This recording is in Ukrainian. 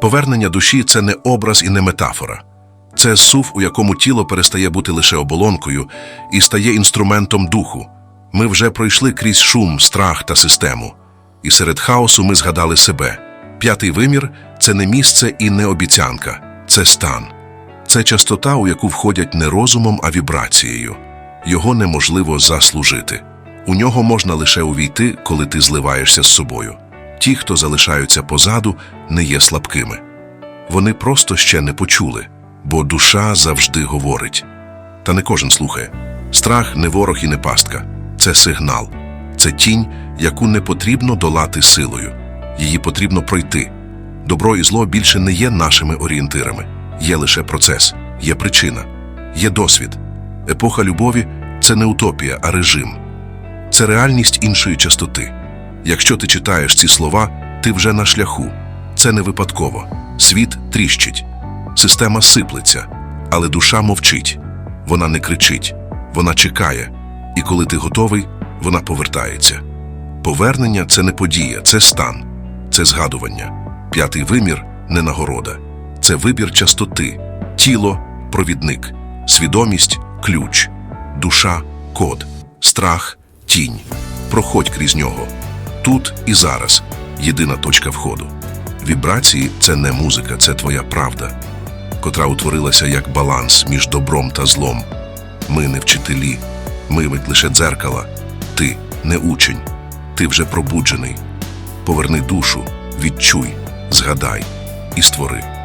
Повернення душі це не образ і не метафора. Це сув, у якому тіло перестає бути лише оболонкою і стає інструментом духу. Ми вже пройшли крізь шум, страх та систему. І серед хаосу ми згадали себе. П'ятий вимір це не місце і не обіцянка, це стан. Це частота, у яку входять не розумом, а вібрацією. Його неможливо заслужити. У нього можна лише увійти, коли ти зливаєшся з собою. Ті, хто залишаються позаду, не є слабкими. Вони просто ще не почули, бо душа завжди говорить. Та не кожен слухає. Страх не ворог і не пастка. Це сигнал, це тінь, яку не потрібно долати силою. Її потрібно пройти. Добро і зло більше не є нашими орієнтирами. Є лише процес, є причина, є досвід. Епоха любові це не утопія, а режим. Це реальність іншої частоти. Якщо ти читаєш ці слова, ти вже на шляху. Це не випадково. Світ тріщить, система сиплеться, але душа мовчить. Вона не кричить, вона чекає, і коли ти готовий, вона повертається. Повернення це не подія, це стан, це згадування. П'ятий вимір не нагорода, це вибір частоти, тіло провідник, свідомість ключ, душа код, страх тінь. Проходь крізь нього. Тут і зараз єдина точка входу. Вібрації це не музика, це твоя правда, котра утворилася як баланс між добром та злом. Ми не вчителі, ми ведь лише дзеркала. Ти не учень, ти вже пробуджений. Поверни душу, відчуй, згадай і створи.